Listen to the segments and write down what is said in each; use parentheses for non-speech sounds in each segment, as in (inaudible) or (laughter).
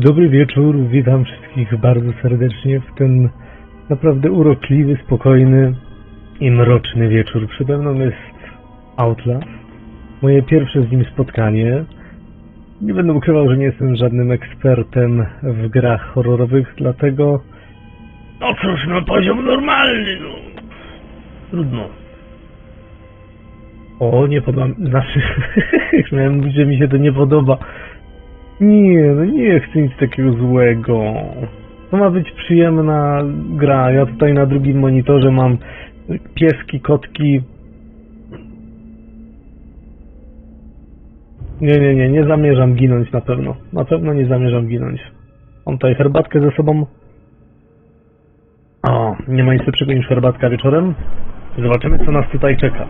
Dobry wieczór, witam wszystkich bardzo serdecznie w ten naprawdę urokliwy, spokojny i mroczny wieczór. Przede mną jest Outlast. Moje pierwsze z nim spotkanie. Nie będę ukrywał, że nie jestem żadnym ekspertem w grach horrorowych, dlatego... No cóż, no poziom normalny, no. Trudno. O, nie podoba mi... Znaczy, (laughs) miałem mówić, że mi się to nie podoba. Nie, no nie chcę nic takiego złego. To ma być przyjemna gra. Ja tutaj na drugim monitorze mam pieski, kotki. Nie, nie, nie, nie zamierzam ginąć na pewno. Na pewno nie zamierzam ginąć. Mam tutaj herbatkę ze sobą. O, nie ma nic lepszego niż herbatka wieczorem. Zobaczymy, co nas tutaj czeka.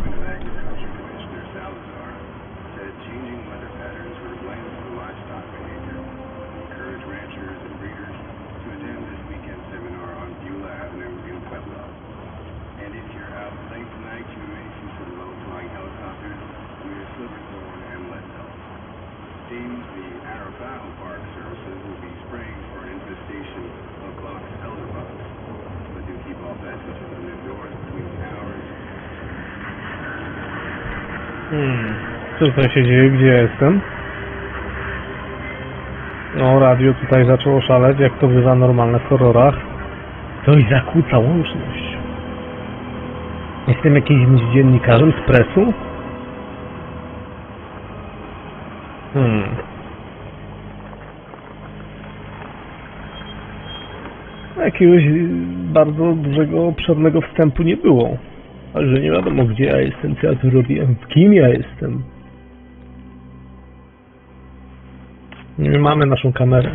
Hmm, co tutaj się dzieje? Gdzie ja jestem? No, radio tutaj zaczęło szaleć, jak to bywa normalne w horrorach. Coś zakłóca łączność. Jestem jakimś dziennikarzem z presu? Hmm. Jakiegoś bardzo dużego, obszernego wstępu nie było. Ale że nie wiadomo gdzie ja jestem, co ja tu robiłem, kim ja jestem. Mamy naszą kamerę.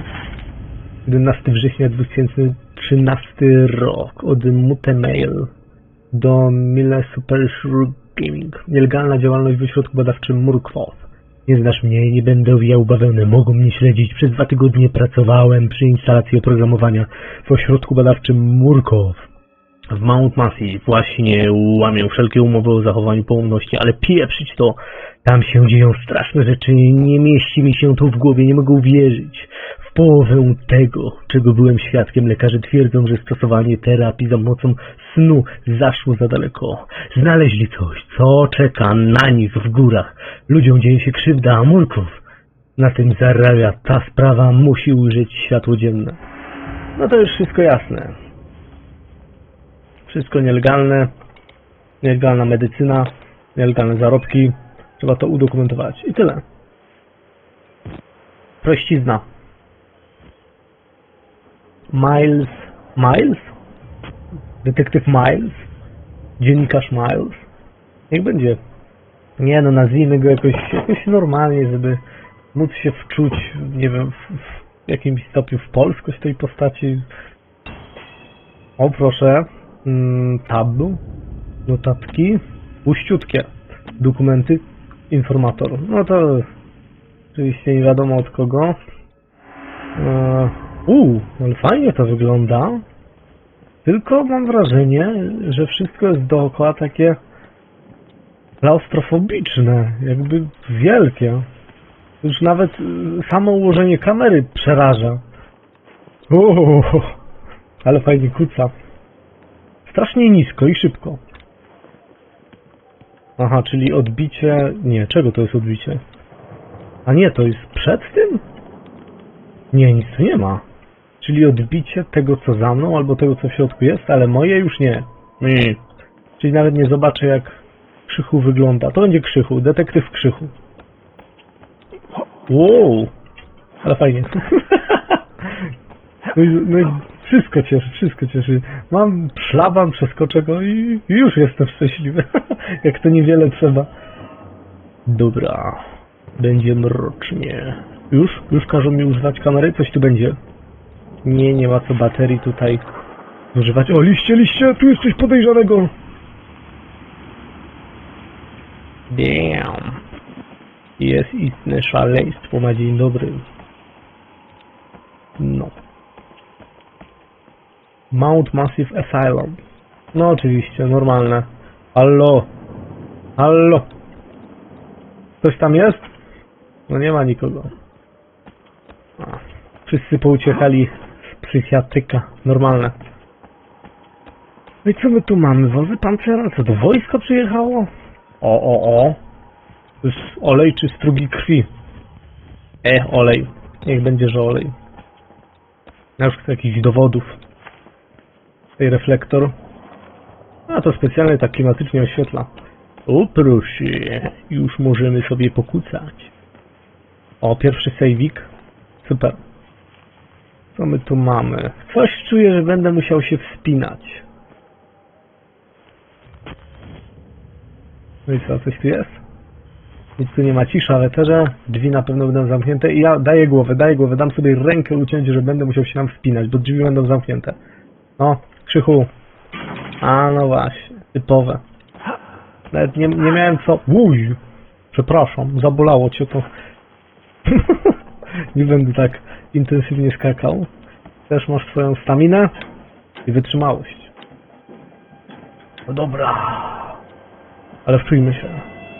11 września 2013 rok od Mutemail do Mille Super Shrew Gaming. Nielegalna działalność w ośrodku badawczym Murkwoth. Nie znasz mnie, nie będę owijał bawełnę, mogą mnie śledzić. Przez dwa tygodnie pracowałem przy instalacji oprogramowania w ośrodku badawczym Murkow w Mount Massive właśnie łamią wszelkie umowy o zachowaniu połomności, ale pieprzyć to, tam się dzieją straszne rzeczy, nie mieści mi się to w głowie, nie mogę uwierzyć. W połowę tego, czego byłem świadkiem, lekarze twierdzą, że stosowanie terapii za pomocą snu zaszło za daleko. Znaleźli coś, co czeka na nich w górach. Ludziom dzieje się krzywda, a Murków na tym zarabia. Ta sprawa musi ujrzeć światło dzienne. No to już wszystko jasne. Wszystko nielegalne, nielegalna medycyna, nielegalne zarobki. Trzeba to udokumentować. I tyle. Prościzna. Miles. Miles? Detektyw Miles? Dziennikarz Miles? Niech będzie. Nie no, nazwijmy go jakoś, jakoś normalnie, żeby móc się wczuć, nie wiem, w, w jakimś stopniu w polskość tej postaci. O proszę, tab, notatki, puściutkie, dokumenty, informator. No to oczywiście nie wiadomo od kogo. Uuu, ale fajnie to wygląda. Tylko mam wrażenie, że wszystko jest dookoła takie klaustrofobiczne, jakby wielkie. Już nawet y, samo ułożenie kamery przeraża. Uuu, ale fajnie kuca. Strasznie nisko i szybko. Aha, czyli odbicie... Nie, czego to jest odbicie? A nie, to jest przed tym? Nie, nic tu nie ma. Czyli odbicie tego, co za mną, albo tego, co w środku jest, ale moje już nie. Nie. Czyli nawet nie zobaczę, jak Krzychu wygląda. To będzie Krzychu, detektyw Krzychu. Wow, ale fajnie. (laughs) No i, no i wszystko cieszy, wszystko cieszy. Mam szlaban, przeskoczę go i już jestem szczęśliwy. (laughs) Jak to niewiele trzeba. Dobra, będzie mrocznie. Już? Już każą mi używać kamery? Coś tu będzie? Nie, nie ma co baterii tutaj używać. O, liście, liście, tu jest coś podejrzanego. Damn. Jest istne szaleństwo na dzień dobry. No. Mount Massive Asylum. No oczywiście, normalne. Hallo. Hallo. Ktoś tam jest? No nie ma nikogo. A. Wszyscy pouciekali z psychiatryka. Normalne. No i co my tu mamy? Wozy pancera? Co to wojsko przyjechało? O, o, o. To jest olej czy strugi krwi? E, olej. Niech będzie, że olej. Ja już chcę jakichś dowodów. Tutaj reflektor. A to specjalnie tak klimatycznie oświetla. O już możemy sobie pokucać. O, pierwszy sejwik. Super. Co my tu mamy? Coś czuję, że będę musiał się wspinać. No i co, coś tu jest? Nic tu nie ma cisza, ale też drzwi na pewno będą zamknięte i ja daję głowę, daję głowę, dam sobie rękę uciąć, że będę musiał się tam wspinać, bo drzwi będą zamknięte. No, Krzychu. A, no właśnie, typowe. Nawet nie, nie miałem co... Uj! Przepraszam, zabolało cię to. (laughs) nie będę tak intensywnie skakał. Też masz swoją staminę i wytrzymałość. No dobra. Ale wczujmy się.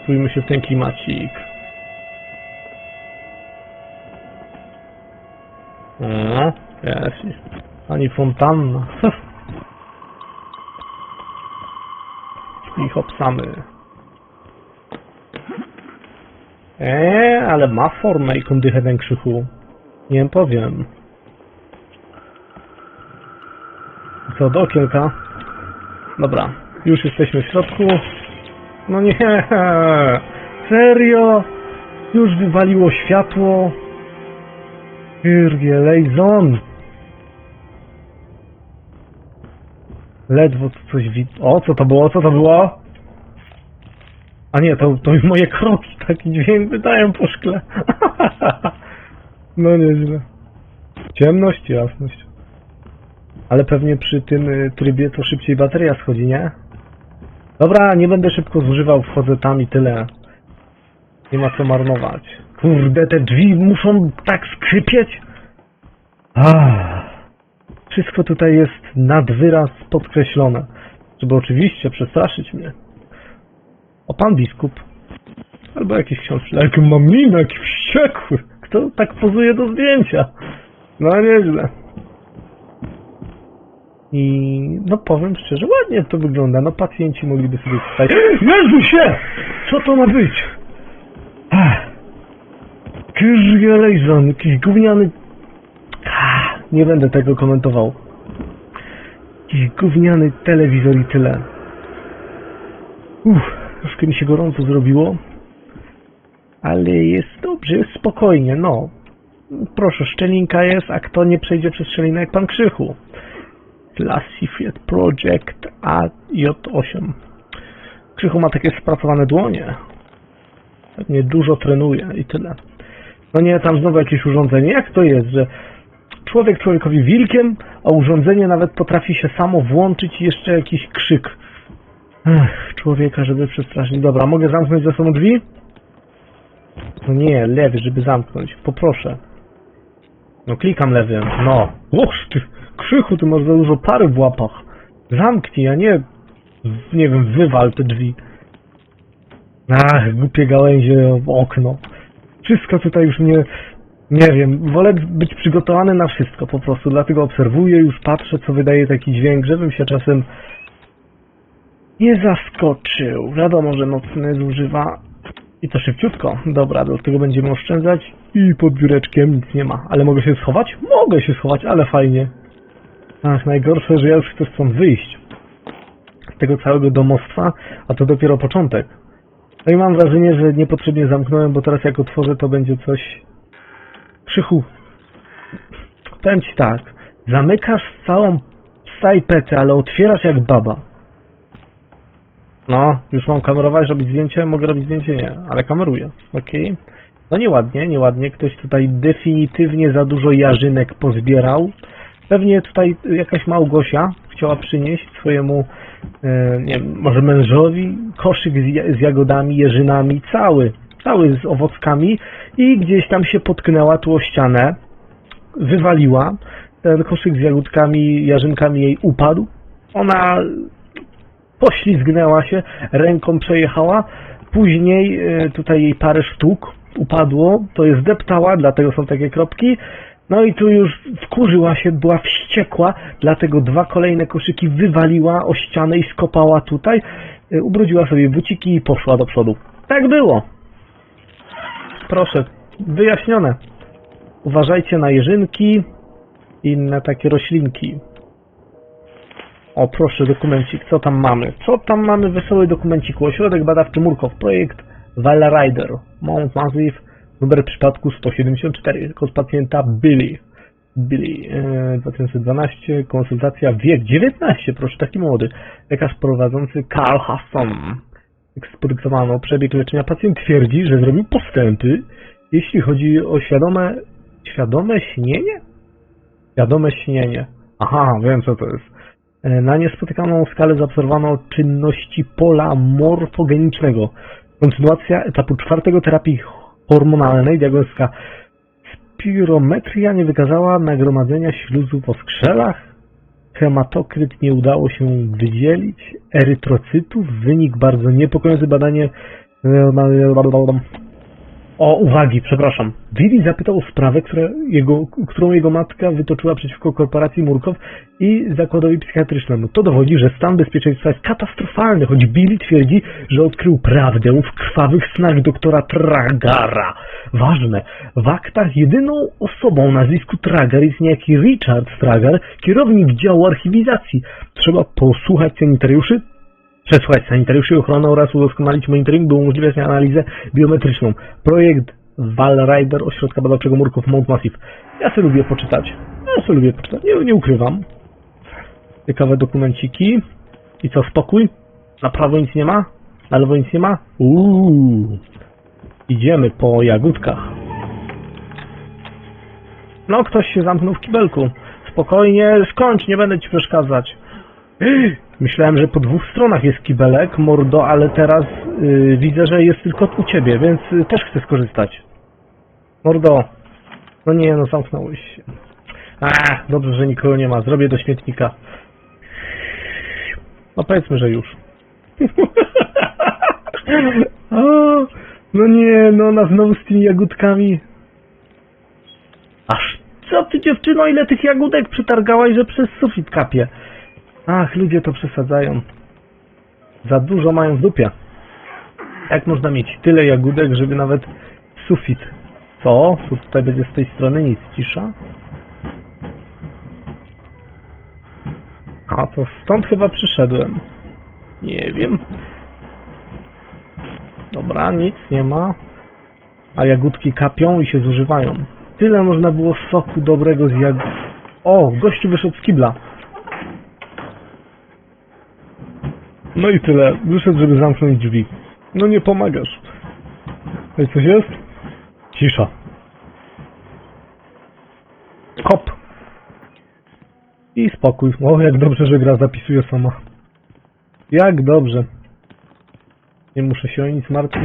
Wczujmy się w ten klimacik. No, jest. Ani fontanna. (laughs) I hopsamy. Eee, ale ma formę i kondychę ten. Nie wiem, powiem. Co, do okienka? Dobra, już jesteśmy w środku. No nie, (laughs) serio? Już wywaliło światło? Kyrgie, Lejzon! Ledwo coś wid... O, co to było? Co to było? A nie, to, to moje kroki taki dźwięk wydają po szkle. (laughs) no nieźle. Ciemność, jasność. Ale pewnie przy tym y, trybie to szybciej bateria schodzi, nie? Dobra, nie będę szybko zużywał, wchodzę tam i tyle. Nie ma co marnować. Kurde, te drzwi muszą tak skrzypieć. Ah. Wszystko tutaj jest nad wyraz podkreślone, żeby oczywiście przestraszyć mnie. O, pan biskup. Albo jakiś ksiądz. Jak mam minę, jaki wściekły. Kto tak pozuje do zdjęcia? No nieźle. I no powiem szczerze, ładnie to wygląda. No pacjenci mogliby sobie tutaj... (gasps) Jezusie! Co to ma być? Ach. Kyrgie Lejzon, jakiś gówniany... Ah, Nie będę tego komentował. Jakiś gówniany telewizor i tyle. Uff, troszkę mi się gorąco zrobiło. Ale jest dobrze, jest spokojnie, no. Proszę, szczelinka jest, a kto nie przejdzie przez szczelinę jak pan Krzychu? Classified Project AJ8. Krzychu ma takie spracowane dłonie. Pewnie dużo trenuje i tyle. No nie, tam znowu jakieś urządzenie. Jak to jest, że człowiek człowiekowi wilkiem, a urządzenie nawet potrafi się samo włączyć i jeszcze jakiś krzyk. Ech, człowieka, żeby przestraszyć. Dobra, mogę zamknąć za sobą drzwi? No nie, lewy, żeby zamknąć. Poproszę. No klikam lewym. No. Łoż ty, krzychu, ty masz za dużo pary w łapach. Zamknij, a nie, nie wiem, wywal te drzwi. Ach, głupie gałęzie okno. Wszystko tutaj już mnie, nie wiem, wolę być przygotowany na wszystko po prostu, dlatego obserwuję, już patrzę, co wydaje taki dźwięk, żebym się czasem nie zaskoczył. Wiadomo, że nocny zużywa i to szybciutko. Dobra, do tego będziemy oszczędzać i pod biureczkiem nic nie ma. Ale mogę się schować? Mogę się schować, ale fajnie. Ach, najgorsze, że ja już chcę stąd wyjść. Z tego całego domostwa, a to dopiero początek. No i mam wrażenie, że niepotrzebnie zamknąłem, bo teraz jak otworzę, to będzie coś... Krzychu. Powiem ci tak. Zamykasz całą sajpetę, ale otwierasz jak baba. No, już mam kamerować, robić zdjęcie? Mogę robić zdjęcie? Nie, ale kameruję. Okej. No nieładnie, nieładnie. Ktoś tutaj definitywnie za dużo jarzynek pozbierał. Pewnie tutaj jakaś Małgosia chciała przynieść swojemu, e, nie wiem, może mężowi koszyk z jagodami, jeżynami, cały, cały z owockami i gdzieś tam się potknęła tu o ścianę, wywaliła. Ten koszyk z jagódkami, jarzynkami jej upadł. Ona poślizgnęła się, ręką przejechała, później e, tutaj jej parę sztuk upadło, to je zdeptała, dlatego są takie kropki No i tu już wkurzyła się, była wściekła, dlatego dwa kolejne koszyki wywaliła o ścianę i skopała tutaj, y, ubrudziła sobie buciki i poszła do przodu. Tak było. Proszę, wyjaśnione. Uważajcie na jeżynki i inne takie roślinki. O, proszę, dokumencik, co tam mamy? Co tam mamy? Wesoły dokumencik. Ośrodek badawczy Murkow, projekt Valrider, Mount Massive, numer przypadku 174, kod pacjenta Billy. Billy, e, 2012, konsultacja wiek 19, proszę, taki młody. Lekarz prowadzący Carl Hasson. Ekspodyktowano przebieg leczenia. Pacjent twierdzi, że zrobił postępy, jeśli chodzi o świadome, świadome śnienie? Świadome śnienie. Aha, wiem co to jest. E, Na niespotykaną skalę zaobserwowano czynności pola morfogenicznego. Kontynuacja etapu czwartego terapii hormonalnej, diagnostyka spirometria nie wykazała nagromadzenia śluzu w oskrzelach, hematokryt nie udało się wydzielić, erytrocytów, wynik bardzo niepokojący. Badanie o, uwagi, przepraszam. Willi zapytał o sprawę, jego, którą jego matka wytoczyła przeciwko korporacji Murkow i zakładowi psychiatrycznemu. To dowodzi, że stan bezpieczeństwa jest katastrofalny, choć Billy twierdzi, że odkrył prawdę w krwawych snach doktora Tragara. Ważne, w aktach jedyną osobą o nazwisku Tragar jest niejaki Richard Tragar, kierownik działu archiwizacji. Trzeba posłuchać sanitariuszy, przesłuchać sanitariuszy ochrony oraz udoskonalić monitoring, by umożliwiać analizę biometryczną. Projekt Valrider Ośrodka Badawczego Murków Mount Massive. Ja sobie lubię poczytać. Ja sobie lubię poczytać. Nie, nie ukrywam. Ciekawe dokumenciki. I co, spokój? Na prawo nic nie ma? Na lewo nic nie ma? Uuu. Idziemy po jagódkach. No, ktoś się zamknął w kibelku. Spokojnie, skończ, nie będę ci przeszkadzać. Myślałem, że po dwóch stronach jest kibelek, mordo, ale teraz y, widzę, że jest tylko u ciebie, więc y, też chcę skorzystać. Mordo. No nie, no zamknąłeś się. A, dobrze, że nikogo nie ma. Zrobię do śmietnika. No powiedzmy, że już. (laughs) o, no nie, no ona znowu z tymi jagódkami. Aż co ty dziewczyno, ile tych jagódek przytargałaś, że przez sufit kapie. Ach, ludzie to przesadzają. Za dużo mają w dupie. Jak można mieć tyle jagódek, żeby nawet sufit... Co? Tu tutaj będzie z tej strony nic. Cisza? A, to stąd chyba przyszedłem. Nie wiem. Dobra, nic nie ma. A jagódki kapią i się zużywają. Tyle można było soku dobrego z jagód... O, gościu wyszedł z kibla. No i tyle. Wyszedł, żeby zamknąć drzwi. No nie pomagasz. Ej, coś jest? Cisza. Hop. I spokój. O, jak dobrze, że gra zapisuje sama. Jak dobrze. Nie muszę się o nic martwić.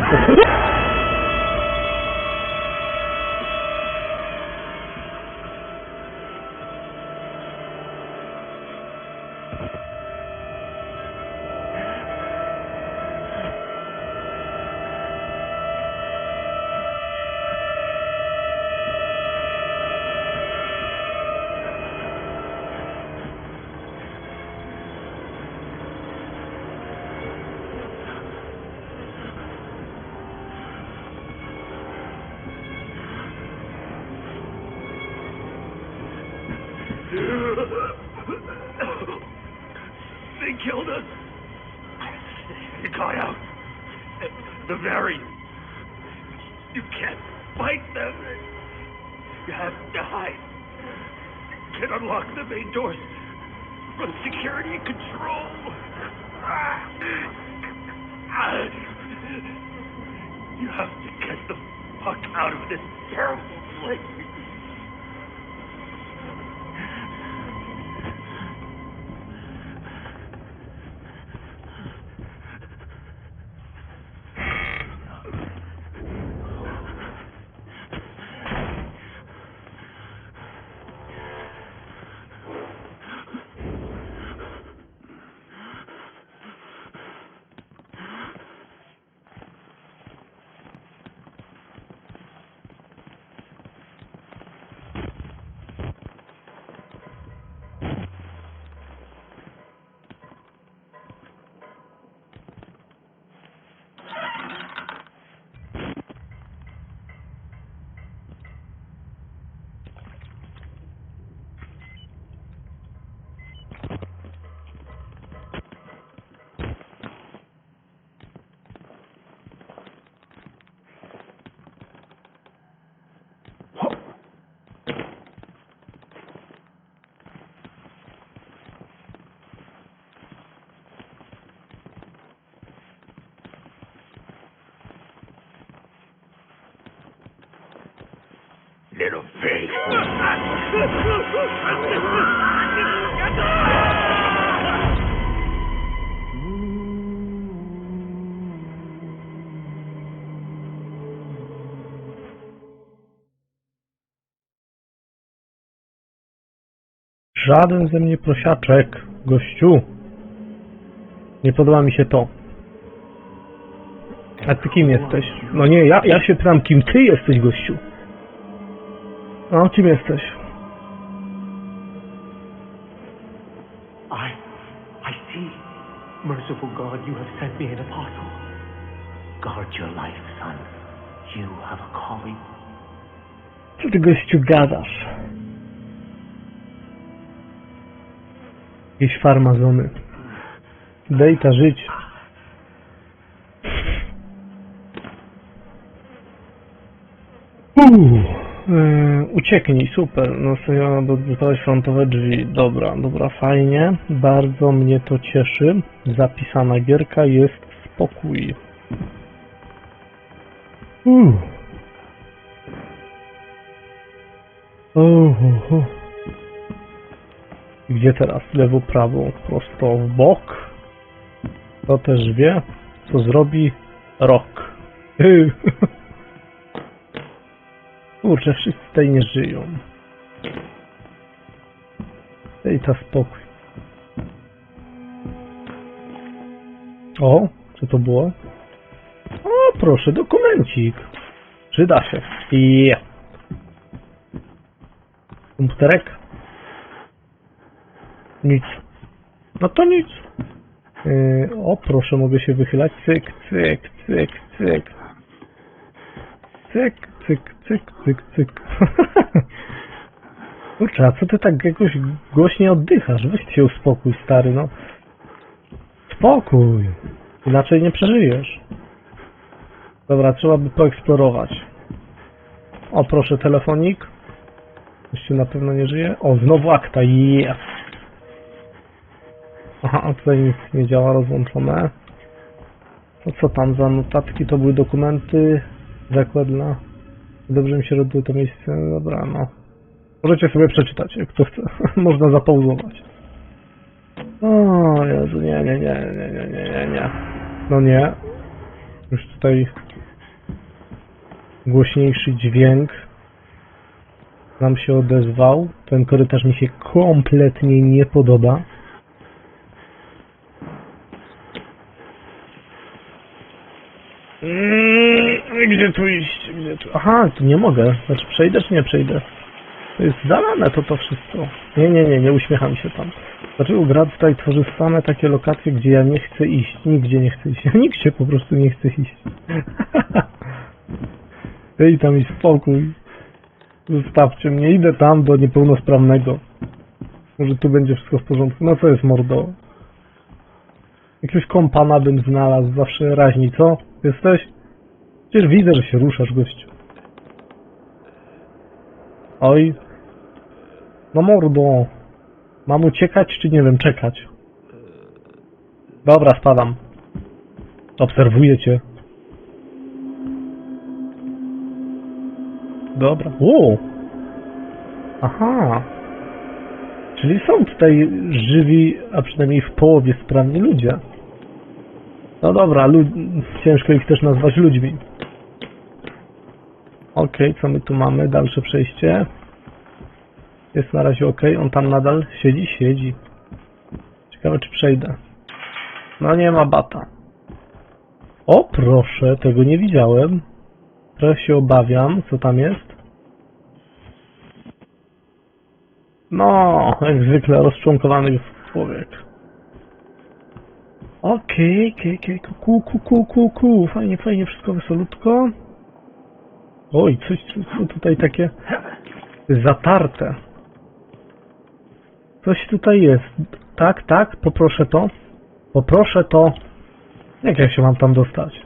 You have to get the fuck out of this terrible place. Żaden ze mnie prosiaczek, gościu. Nie podoba mi się to. A ty kim jesteś? No nie, ja, ja się pytam, kim ty jesteś, gościu. No, kim jesteś? I, I see. Merciful God, you have sent me an apostle. Guard your life, son. You have a calling. Co ty, gościu, gadasz? Jakieś farmazony. Dejta żyć. Uuu, yy, ucieknij, super. No sobie dostałeś frontowe drzwi. Dobra, dobra, fajnie. Bardzo mnie to cieszy. Zapisana gierka jest spokój. Uuu. Uhuhu. Gdzie teraz? Lewo, prawo, prosto w bok. To też wie, co zrobi rok. (laughs) Kurczę, wszyscy tutaj nie żyją. Dej ta spokój. O, co to było? O, proszę, dokumencik. Przyda się. Je. Komputerek? Nic. No to nic. Yy, o, proszę, mogę się wychylać. Cyk, cyk, cyk, cyk. Cyk, cyk, cyk, cyk, cyk. (laughs) Kurczę, a co ty tak jakoś głośniej oddychasz? Weź się uspokój, stary, no. Spokój. Inaczej nie przeżyjesz. Dobra, trzeba by poeksplorować. O, proszę, telefonik. Jeszcze na pewno nie żyje. O, znowu akta, yes. Aha, tutaj nic nie działa, rozłączone. To co tam za notatki? To były dokumenty. Zakład dla... Dobrze mi się robiło to miejsce. Dobra, no. Możecie sobie przeczytać, jak kto chce. (laughs) Można zapauzować. O Jezu, nie, nie, nie, nie, nie, nie, nie, nie. No nie. Już tutaj głośniejszy dźwięk nam się odezwał. Ten korytarz mi się kompletnie nie podoba. Mm, Gdzie tu iść? Tu? Aha, tu nie mogę. Znaczy przejdę czy nie przejdę? To jest zalane to to wszystko. Nie, nie, nie, nie uśmiecham się tam. Dlaczego gra tutaj tworzy same takie lokacje, gdzie ja nie chcę iść? Nigdzie nie chcę iść. (laughs) Nigdzie po prostu nie chcę iść. (laughs) Ej, tam i spokój. Zostawcie mnie, idę tam do niepełnosprawnego. Może tu będzie wszystko w porządku. No co jest mordo? Jakiegoś kompana bym znalazł, zawsze raźni, co? Jesteś? Przecież widzę, że się ruszasz, gościu. Oj. No mordo. Mam uciekać, czy nie wiem, czekać? Dobra, spadam. Obserwuję cię. Dobra. O! Aha. Czyli są tutaj żywi, a przynajmniej w połowie sprawni ludzie. No dobra, lu ciężko ich też nazwać ludźmi. Okej, co my tu mamy? Dalsze przejście. Jest na razie ok. On tam nadal siedzi? Siedzi. Ciekawe, czy przejdę. No nie ma bata. O, proszę, tego nie widziałem. Trochę się obawiam, co tam jest. No, jak zwykle rozczłonkowany człowiek. Okej, okej, okej, ku, ku, ku, ku, ku, fajnie, fajnie, wszystko wesolutko. Oj, coś, coś co tutaj takie zatarte. Coś tutaj jest. Tak, tak, poproszę to. Poproszę to. Jak ja się mam tam dostać?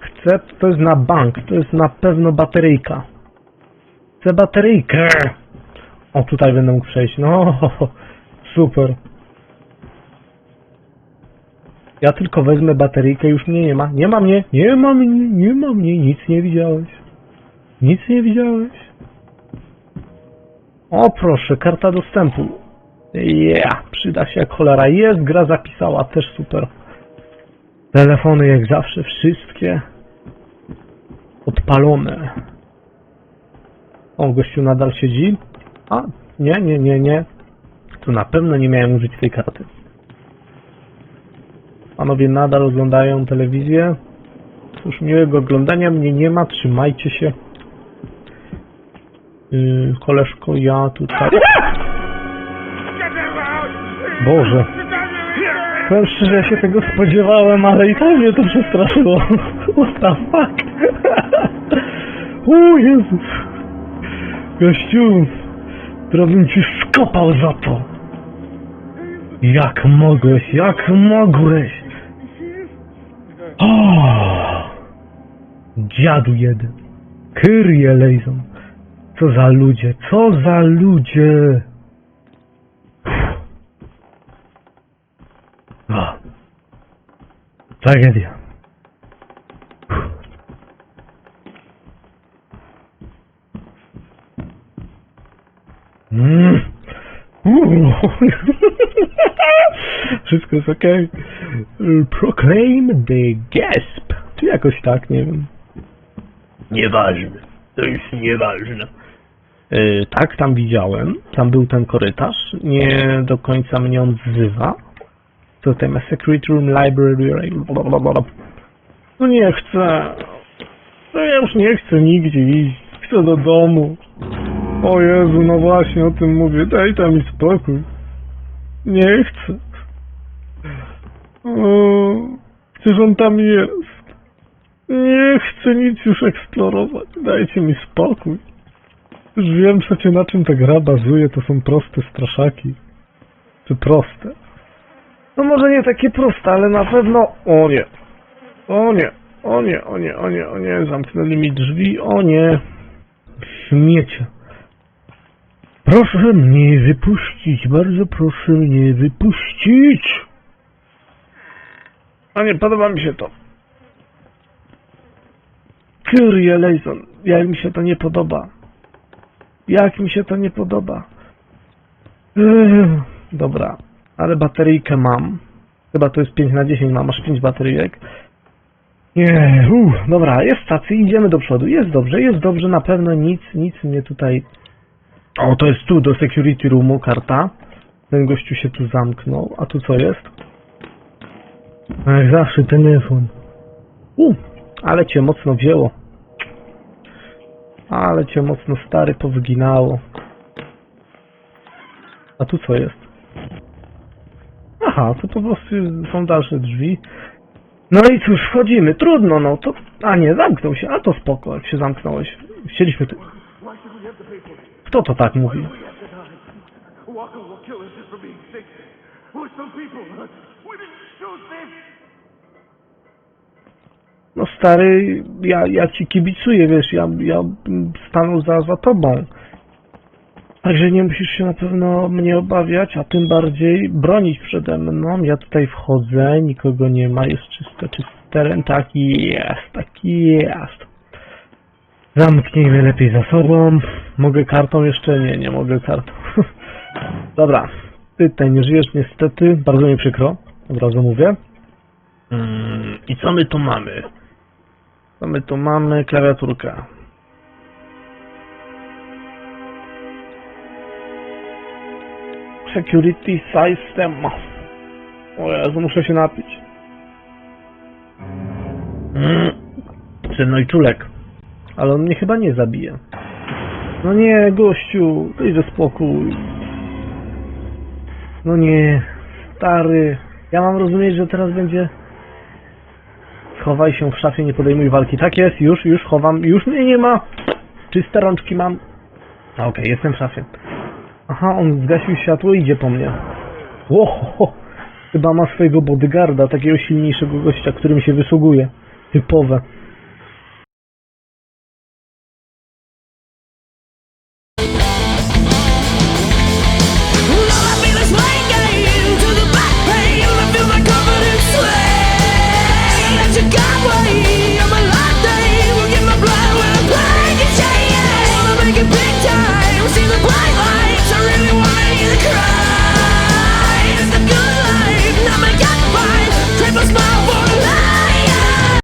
Chcę, to jest na bank, to jest na pewno bateryjka. Chcę bateryjkę. O, tutaj będę mógł przejść. No, (laughs) super. Ja tylko wezmę bateryjkę, już mnie nie ma. Nie ma mnie, nie ma mnie, nie ma mnie, nic nie widziałeś. Nic nie widziałeś? O proszę, karta dostępu. Ja, przyda się jak cholera. Jest, gra zapisała, też super. Telefony jak zawsze, wszystkie odpalone. O, gościu nadal siedzi. A, nie, nie, nie, nie. Tu na pewno nie miałem użyć tej karty. Panowie nadal oglądają telewizję. Cóż, miłego oglądania. Mnie nie ma, trzymajcie się. Yy, koleżko, ja tutaj... Boże. Powiem szczerze, ja się tego spodziewałem, ale i tak mnie to przestraszyło. What the fuck? O Jezus. Gościu, bym ci skopał za to. Jak mogłeś, jak mogłeś? O, dziadu jeden. Kyrie lejzą. Co za ludzie, co za ludzie. O, tragedia. Mm. (laughs) Wszystko jest okej. Proclaim the gasp. Czy jakoś tak, nie wiem. Nieważne. To jest nieważne. E, tak, tam widziałem. Tam był ten korytarz. Nie do końca mnie on wzywa. Co tam? Security room, library. blablabla. No nie chcę. No ja już nie chcę nigdzie iść. Chcę do domu. O Jezu, no właśnie o tym mówię. Daj tam mi spokój. Nie chcę. O, przecież on tam jest. Nie chcę nic już eksplorować. Dajcie mi spokój. Już wiem przecie na czym ta gra bazuje. To są proste straszaki. Czy proste? No może nie takie proste, ale na pewno... O nie. O nie. O nie, o nie, o nie, o nie. Zamknęli mi drzwi. O nie. Śmiecie. Proszę mnie wypuścić, bardzo proszę mnie wypuścić. A nie, podoba mi się to. Kyrie Lejson, jak mi się to nie podoba. Jak mi się to nie podoba. Ech, dobra, ale bateryjkę mam. Chyba to jest 5 na 10, mam aż 5 bateryjek. Nie, uh, dobra, jest stacji, idziemy do przodu. Jest dobrze, jest dobrze, na pewno nic, nic mnie tutaj o, to jest tu, do security roomu karta. Ten gościu się tu zamknął. A tu co jest? Jak zawsze telefon. U, ale cię mocno wzięło. Ale cię mocno stary powyginało. A tu co jest? Aha, to po prostu są dalsze drzwi. No i cóż, wchodzimy. Trudno, no to... A nie, zamknął się. A to spoko, się zamknąłeś. Chcieliśmy tu... Kto to tak mówi? Walker will kill us for being sick. We're some people. We didn't shoot this. No stary, ja, ja ci kibicuję, wiesz, ja, ja za, za tobą. Także nie musisz się na pewno mnie obawiać, a tym bardziej bronić przede mną. Ja tutaj wchodzę, nikogo nie ma, jest czyste, czysty teren. Taki jest, taki jest. Zamknijmy lepiej za sobą. Mogę kartą jeszcze? Nie, nie mogę kartą. (laughs) Dobra, ty tutaj nie żyjesz niestety, bardzo mi przykro, od razu mówię. Mm, I co my tu mamy? Co my tu mamy? Klawiaturka. Security System. O Jezu, muszę się napić. Mm. Synojczulek. Ale on mnie chyba nie zabije. No nie, gościu, daj ze spokój. No nie, stary. Ja mam rozumieć, że teraz będzie... Schowaj się w szafie, nie podejmuj walki. Tak jest, już, już chowam, już mnie nie ma. Czyste rączki mam. A, Okej, jestem w szafie. Aha, on zgasił światło idzie po mnie. Ło, chyba ma swojego bodyguarda, takiego silniejszego gościa, którym się wysługuje. Typowe.